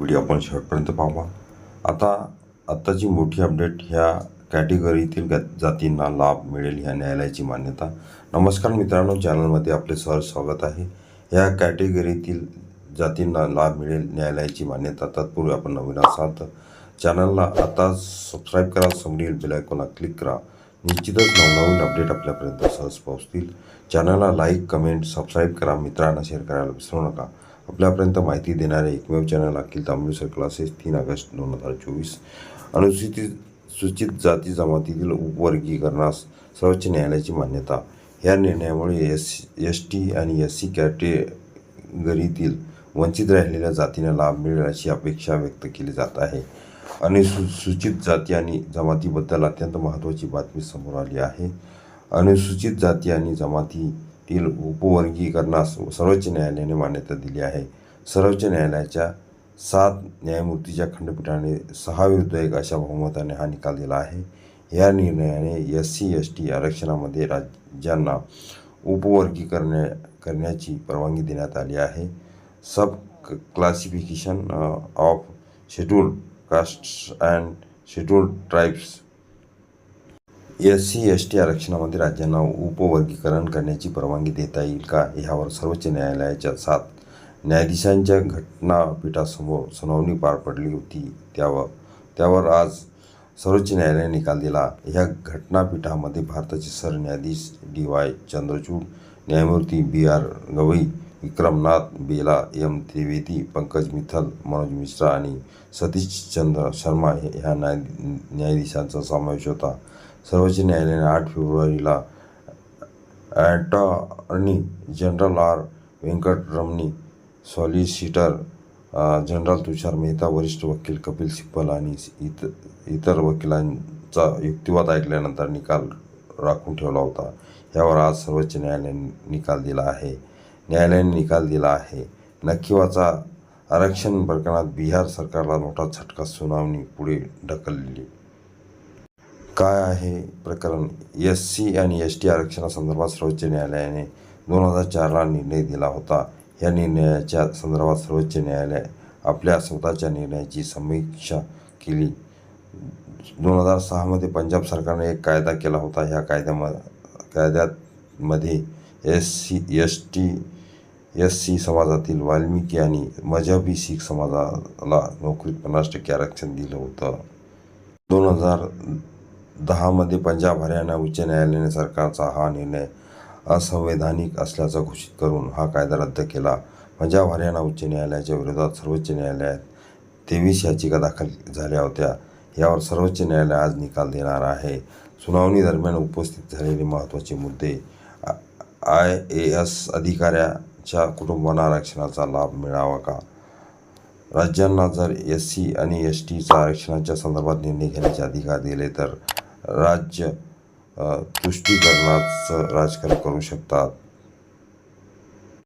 Video आपण शेवटपर्यंत पाहावा आता आत्ताची मोठी अपडेट ह्या कॅटेगरीतील जातींना लाभ मिळेल ह्या न्यायालयाची मान्यता. नमस्कार मित्रांनो चॅनलमध्ये आपले सहज स्वागत आहे. ह्या कॅटेगरीतील जातींना लाभ मिळेल न्यायालयाची मान्यता. तत्पूर्वी आपण नवीन असाल चॅनलला आता सबस्क्राईब करा समोरील बेल क्लिक करा. निश्चितच नवनवीन अपडेट आपल्यापर्यंत सहज पोहोचतील. चॅनलला लाईक कमेंट सबस्क्राईब करा. मित्रांना शेअर करायला विसरू नका. आपल्यापर्यंत माहिती देणारे एकमेव चॅनल अखिल तांबेसर क्लासेस तीन ऑगस्ट दोन हजार चोवीस. अनुसूचित सूचित जाती जमातीतील उपवर्गीकरणास सर्वोच्च न्यायालयाची मान्यता. या निर्णयामुळे एस एस टी आणि एस सी कॅटेगरीतील वंचित राहिलेल्या जातींना लाभ मिळेल अशी अपेक्षा व्यक्त केली जात आहे. अनुसूचित जाती आणि जमातीबद्दल अत्यंत महत्त्वाची बातमी समोर आली आहे. अनुसूचित जाती आणि जमाती तील उपवर्गीकरणास सर्वोच्च न्यायालयाने मान्यता दिली आहे. सर्वोच्च न्यायालयाच्या सात न्यायमूर्तीच्या खंडपीठाने सहा विरुद्ध एक अशा बहुमताने हा निकाल दिला आहे. या निर्णयाने एस सी एस टी आरक्षणामध्ये राज्यांना उपवर्गीकरण करण्याची परवानगी देण्यात आली आहे. Sub classification of scheduled castes and scheduled tribes S C S T आरक्षणामध्ये राज्यांना उपवर्गीकरण करण्याची परवानगी देता येईल का? ह्यावर सर्वोच्च न्यायालयाच्या सात न्यायाधीशांच्या घटनापीठासमोर सुनावणी पार पडली होती. त्यावर त्यावर आज सर्वोच्च न्यायालयाने निकाल दिला. ह्या घटनापीठामध्ये भारताचे सरन्यायाधीश डी वाय चंद्रचूड न्यायमूर्ती B R Gavai Vikramnath Bela M Trivedi Pankaj Mithal Manoj Mishra आणि सतीशचंद्र शर्मा हे- ह्या न्याय न्यायाधीशांचा समावेश होता. सर्वोच्च न्यायालयाने आठ फेब्रुवारीला attorney general R. Venkataramani solicitor general Tushar Mehta वरिष्ठ वकील कपिल सिब्बल आणि इत इतर वकिलांचा युक्तिवाद ऐकल्यानंतर निकाल राखून ठेवला होता. यावर आज सर्वोच्च न्यायालयाने निकाल दिला आहे. न्यायालयाने निकाल दिला आहे. नखीवाचा आरक्षण प्रकरणात बिहार सरकारला मोठा झटका सुनावणी पुढे ढकलली. काय आहे प्रकरण? एस सी आणि एस टी आरक्षणासंदर्भात सर्वोच्च न्यायालयाने दोन हजार चारला निर्णय दिला होता. या निर्णयाच्या संदर्भात सर्वोच्च न्यायालय आपल्या स्वतःच्या निर्णयाची समीक्षा केली. दोन हजार सहामध्ये पंजाब सरकारने एक कायदा केला होता. ह्या कायद्याम कायद्यामध्ये S C S T S C समाजातील वाल्मिकी आणि मजहबी शीख समाजाला नोकरीत पन्नास टक्के आरक्षण दिलं होतं. दोन हजार दहामध्ये पंजाब हरियाणा उच्च न्यायालयाने सरकारचा हा निर्णय असंवैधानिक असल्याचा घोषित करून हा कायदा रद्द केला. पंजाब हरियाणा उच्च न्यायालयाच्या विरोधात सर्वोच्च न्यायालयात तेवीस याचिका दाखल झाल्या होत्या. यावर सर्वोच्च न्यायालय आज निकाल देणार आहे. सुनावणी दरम्यान उपस्थित झालेले महत्त्वाचे मुद्दे आय ए एस अधिकाऱ्याच्या कुटुंबांना आरक्षणाचा लाभ मिळावा का? राज्यांना जर एस सी आणि एस टीचा आरक्षणाच्या संदर्भात निर्णय घेण्याचे अधिकार दिले तर राज्य तुष्टीकरणाचं राजकारण करू शकतात.